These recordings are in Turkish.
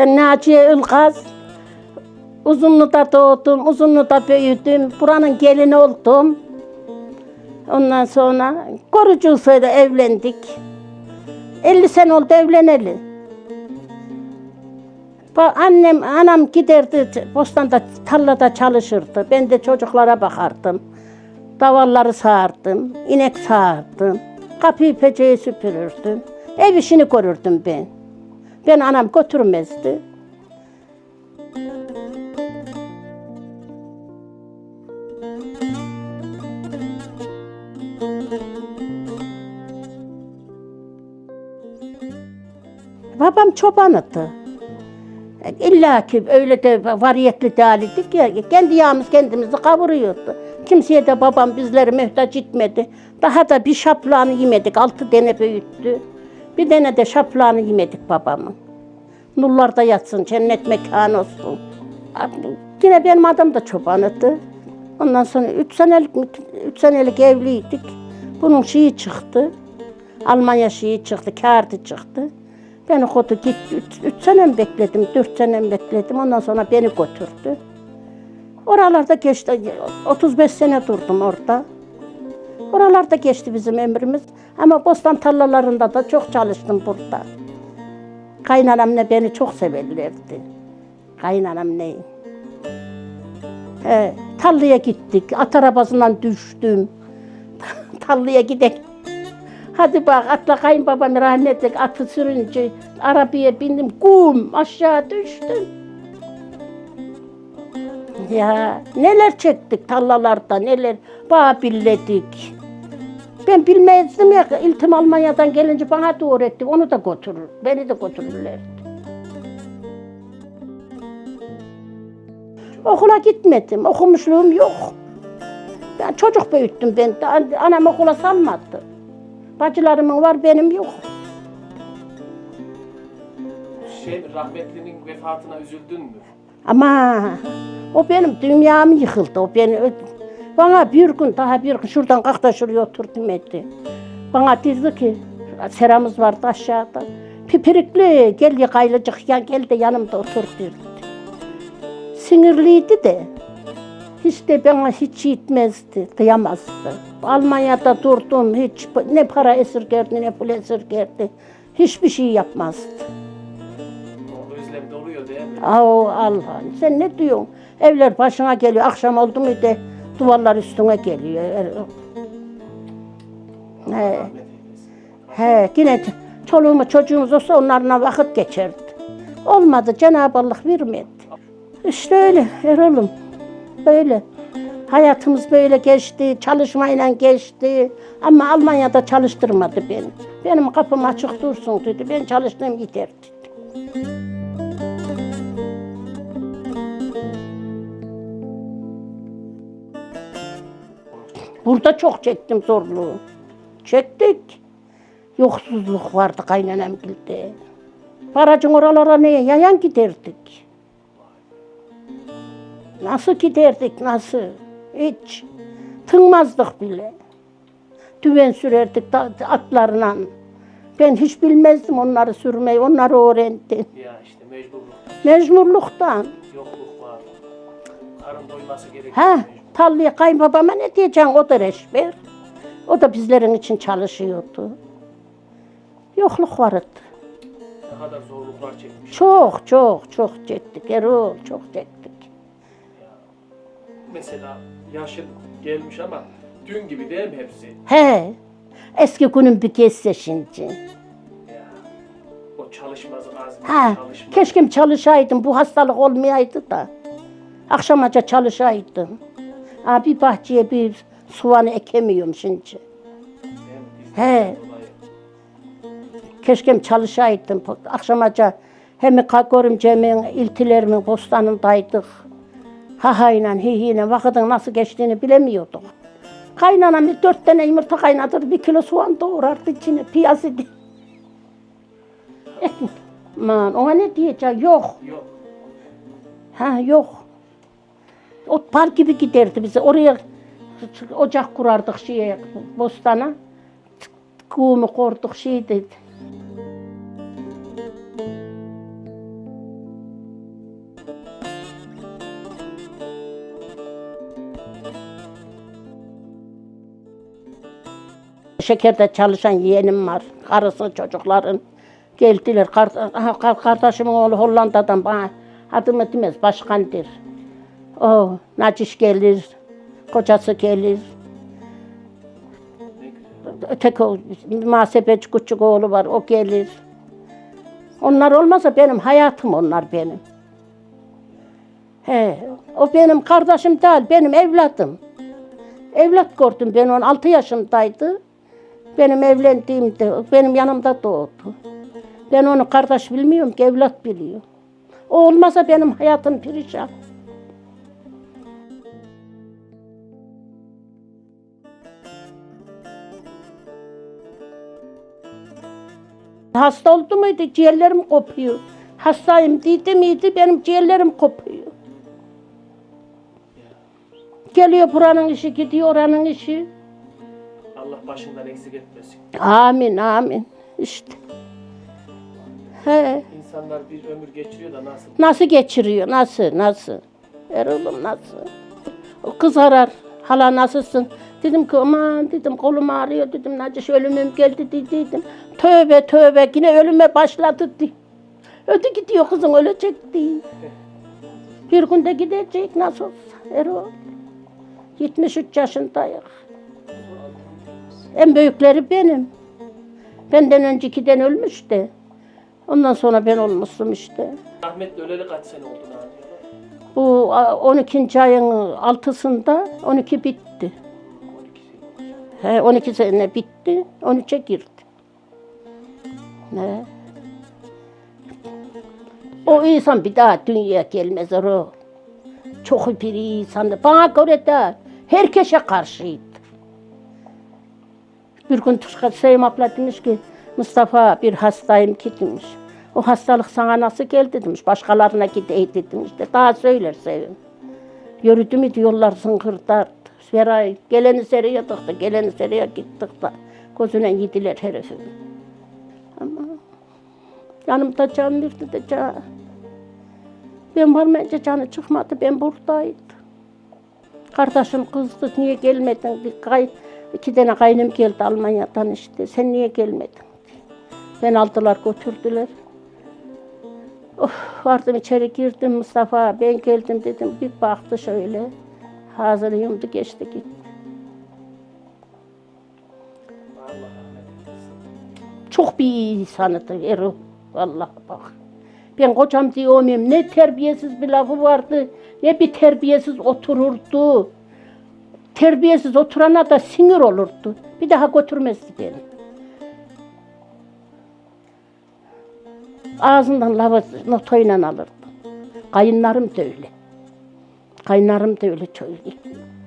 Ben Naciye Ilgaz. Uzunlu'da doğdum, Uzunlu'da büyüdüm. Buranın gelini oldum. Ondan sonra Korucuğuz'la evlendik. 50 sene oldu evleneli. Annem, anam giderdi, bostanda, tarlada çalışırdı. Ben de çocuklara bakardım. Davalları sağardım, inek sağardım. Kapıyı peceyi süpürürdüm. Ev işini görürdüm ben. Ben anam götürmezdi. Babam çobanıdı. İlla ki öyle de variyetli değildik ya. Kendi yağımız kendimizi kavuruyordu. Kimseye de babam bizleri mühtaç etmedi. Daha da bir şaplağını yemedik. Altı tane büyüttü. Bir tane de şaplağını yemedik babamın. Nurlarda yatsın, cennet mekanı olsun. Yine benim adam da çobanıdı. Ondan sonra üç senelik, üç senelik evliydik. Bunun şeyi çıktı. Almanya şeyi çıktı, kağıdı çıktı. Beni kodu gitti. Üç, üç sene mi bekledim, dört sene mi bekledim. Ondan sonra beni götürdü. Oralarda geçti, 35 sene durdum orada. Oralarda geçti bizim ömrümüz. Ama bostan tarlalarında da çok çalıştım burada. Kaynanamla beni çok severlerdi. Kaynanam ne? He, tarlaya gittik. At arabasından düştüm. tarlaya gidek. Hadi bak atla kayınbabam rahmetli atı sürünce arabaya bindim. Kum aşağı düştüm. Ya neler çektik tarlalarda neler babilledik. Ben bilmezdim ya iltim Almanya'dan gelince bana da öğretti. Onu da götürür. Beni de götürürlerdi. Okula gitmedim. Okumuşluğum yok. Ben çocuk büyüttüm ben. Anam okula salmadı. Bacılarımın var benim yok. Şey, rahmetlinin vefatına üzüldün mü? Ama o benim dünyam yıkıldı. O beni ö- bana bir gün daha bir gün şuradan kalk da şuraya otur demedi. Bana dedi ki seramız vardı aşağıda. Pipirikli gel yakaylacık ya gel de yanımda otur dedi. Sinirliydi de hiç de bana hiç yetmezdi, kıyamazdı. Almanya'da durdum, hiç ne para esirgerdi ne pul esirgerdi. Hiçbir şey yapmazdı. Özlem doluyor değil mi? Aa Allah sen ne diyorsun? Evler başına geliyor. Akşam oldu mu de duvarlar üstüne geliyor. Er- He, he yine çoluğumuz çocuğumuz olsa onlarla vakit geçerdi. Olmadı Cenab-ı Allah vermedi. İşte öyle Erol'um. Böyle. Hayatımız böyle geçti, çalışmayla geçti. Ama Almanya'da çalıştırmadı beni. Benim kapım açık dursun dedi. Ben çalıştığım yeter dedi. Burada çok çektim zorluğu. Çektik. Yoksuzluk vardı kaynanamgilde. Paracın oralara neye yayan giderdik. Nasıl giderdik nasıl? Hiç. Tınmazdık bile. Düven sürerdik atlarla. Ben hiç bilmezdim onları sürmeyi. Onları öğrendim. Ya işte mecburluk, Mecburluktan. yokluk var. Karın doyması gerekiyor. Tallıya kayınbabama ne diyeceksin? O da reşber. O da bizlerin için çalışıyordu. Yokluk vardı. Ne kadar zorluklar çekmiş. Çok çok çok çektik Erol, çok çektik. Mesela yaşın gelmiş ama dün gibi değil mi hepsi? He, eski günün bir geçse şimdi. Ya. O çalışmaz azmi, Ha, çalışmaz. keşke çalışaydım, bu hastalık olmayaydı da. Akşamaca çalışaydım. Ha, bir bahçeye bir soğanı ekemiyorum şimdi. He. dolayı. Keşke çalışaydım. Akşamaca hem görümcemin, iltilerimin bostanındaydık. Hahayla, hihiyle vakitin nasıl geçtiğini bilemiyorduk. Kaynanam bir dört tane yumurta kaynatır, bir kilo soğan doğrardı içine, piyazı di. Aman ona ne diyeceğim? Yok. Yok. Ha yok. Otpar gibi giderdi bize. Oraya ocak kurardık şeye, bostana. Kumu korduk şey dedi. Şekerde çalışan yeğenim var. Karısı çocukların geldiler. Kar, aha, kardeşimin oğlu Hollanda'dan bana adım etmez başkandır. O, Naciş gelir, kocası gelir. Öteki o, muhasebeci küçük oğlu var, o gelir. Onlar olmasa benim hayatım onlar benim. He, o benim kardeşim değil, benim evladım. Evlat gördüm ben 16 yaşındaydı. Benim evlendiğimde benim yanımda doğdu. Ben onu kardeş bilmiyorum ki evlat biliyor. O olmasa benim hayatım perişan. Hasta oldu muydu ciğerlerim kopuyor. Hastayım dedi miydi benim ciğerlerim kopuyor. Geliyor buranın işi gidiyor oranın işi. Allah başından eksik etmesin. Amin amin. İşte. He. İnsanlar bir ömür geçiriyor da nasıl? Nasıl geçiriyor? Nasıl? Nasıl? Erol'um nasıl? O kız arar. Hala nasılsın? Dedim ki aman dedim kolum ağrıyor dedim. Naciş ölümüm geldi de- dedim. Tövbe tövbe yine ölüme başladı di. Ötü gidiyor kızın ölecek diye. Bir günde gidecek nasıl olsa Erol. 73 yaşındayım. En büyükleri benim. Benden öncekiden ölmüş de. Ondan sonra ben olmuşum işte. Rahmetli öleli kaç sene oldu Naciye? Bu a, 12. ayın 6'sında 12 bitti. 12 sene. He, 12 sene bitti, 13'e girdi. Ne? O insan bir daha dünyaya gelmez o. Çok bir insandı. Bana göre de herkese karşıydı. Bir gün Tuşka Sevim abla demiş ki Mustafa bir hastayım ki demiş. O hastalık sana nasıl geldi demiş. Başkalarına gideydi demiş. De. Daha söyler Sevim. Yürüdü mü diyorlar zıngırdardı. Seray, geleni seriye tıktı, geleni seriye gittik de. Gözüne yediler herifi. Ama yanımda can verdi de can. Ben varmayınca canı çıkmadı, ben buradaydı. Kardeşim kızdı, niye gelmedin? Bir kay, iki tane kaynım geldi Almanya'dan işte, sen niye gelmedin? Ben aldılar götürdüler. Of, vardım içeri girdim Mustafa, ben geldim dedim. Bir baktı şöyle, ağzını yumdu geçti gitti. Çok bir iyi insanıdır Erol. Vallahi bak. Ben kocam diyorum ne terbiyesiz bir lafı vardı, ne bir terbiyesiz otururdu. Terbiyesiz oturana da sinir olurdu. Bir daha götürmezdi beni. Ağzından lafı notayla alırdı. Kayınlarım da öyle. Kayınlarım da öyle. çok-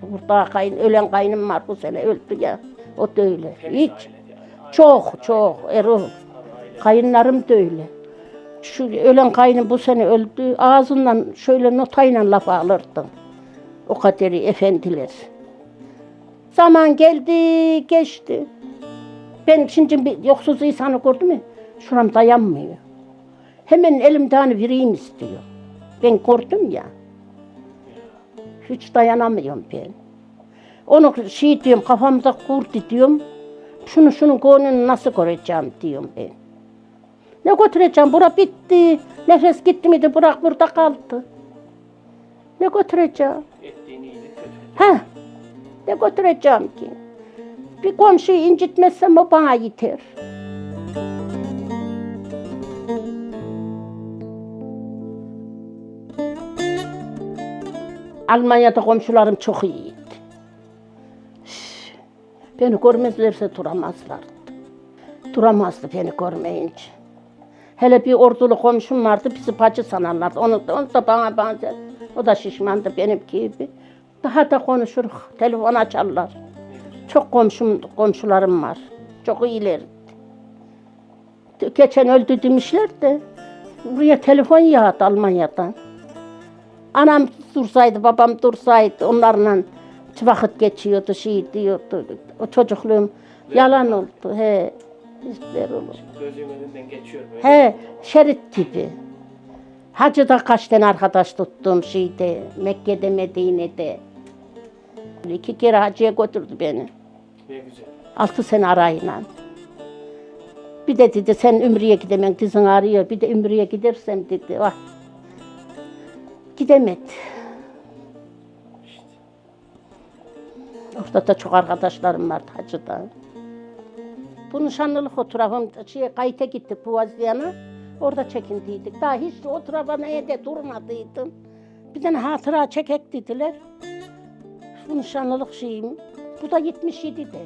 Burada kayın, ölen kayınım var bu sene öldü ya. O da öyle. Hiç. Çok çok Erol. Kayınlarım da öyle. Şu ölen kayınım bu sene öldü. Ağzından şöyle notayla laf alırdım. O kaderi efendiler. Zaman geldi, geçti. Ben şimdi bir yoksuz insanı gördüm mü? Şuram dayanmıyor. Hemen elimden vereyim istiyor. Ben gördüm ya. Hiç dayanamıyorum ben. Onu şey diyorum, kafamda kurdu diyorum. Şunu şunun gönlünü nasıl göreceğim diyorum ben. Ne götüreceğim? Bura bitti. Nefes gitti miydi? Bırak burada kaldı. Ne götüreceğim? Ettiğini iyilik? Ne götüreceğim ki? Bir komşuyu incitmezsem o bana yeter. Almanya'da komşularım çok iyiydi. Beni görmezlerse duramazlardı. Duramazdı beni görmeyince. Hele bir ordulu komşum vardı, bizi bacı sanarlardı. Onu, da- onu da bana benzer. O da şişmandı benim gibi. Daha da konuşuruz, telefon açarlar. Çok komşum, komşularım var. Çok iyilerdi. Geçen öldü demişler de, buraya telefon yağdı Almanya'dan. Anam dursaydı, babam dursaydı, onlarla vakit geçiyordu, şey diyordu. O çocukluğum yalan oldu. He, işler olur. Gözümün önünden geçiyor böyle. He, şerit gibi. Hacı'da kaç tane arkadaş tuttum şeyde, Mekke'de, Medine'de. İki kere hacıya götürdü beni. Ne güzel. Altı sene arayla. Bir de dedi sen Ümrü'ye gidemem dizin ağrıyor. Bir de Ümrü'ye gidersem dedi. Vah. Gidemedi. Orada da çok arkadaşlarım vardı hacıda. Bu nişanlılık oturalım, şey, kayıta gittik Boğazlıyan'a. Orada çekindiydik. Daha hiç o tarafa de durmadıydım. Bir tane hatıra çekek dediler. Bu nişanlılık şeyim. Bu da 77'de.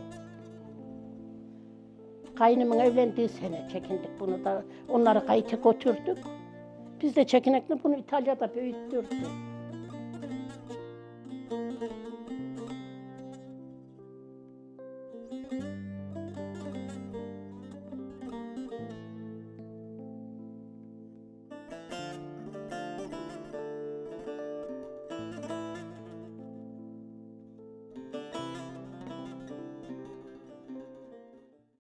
Kaynımın evlendiği sene çekindik bunu da. Onları kayıta götürdük. Biz de çekinekle bunu İtalya'da büyüttürdük.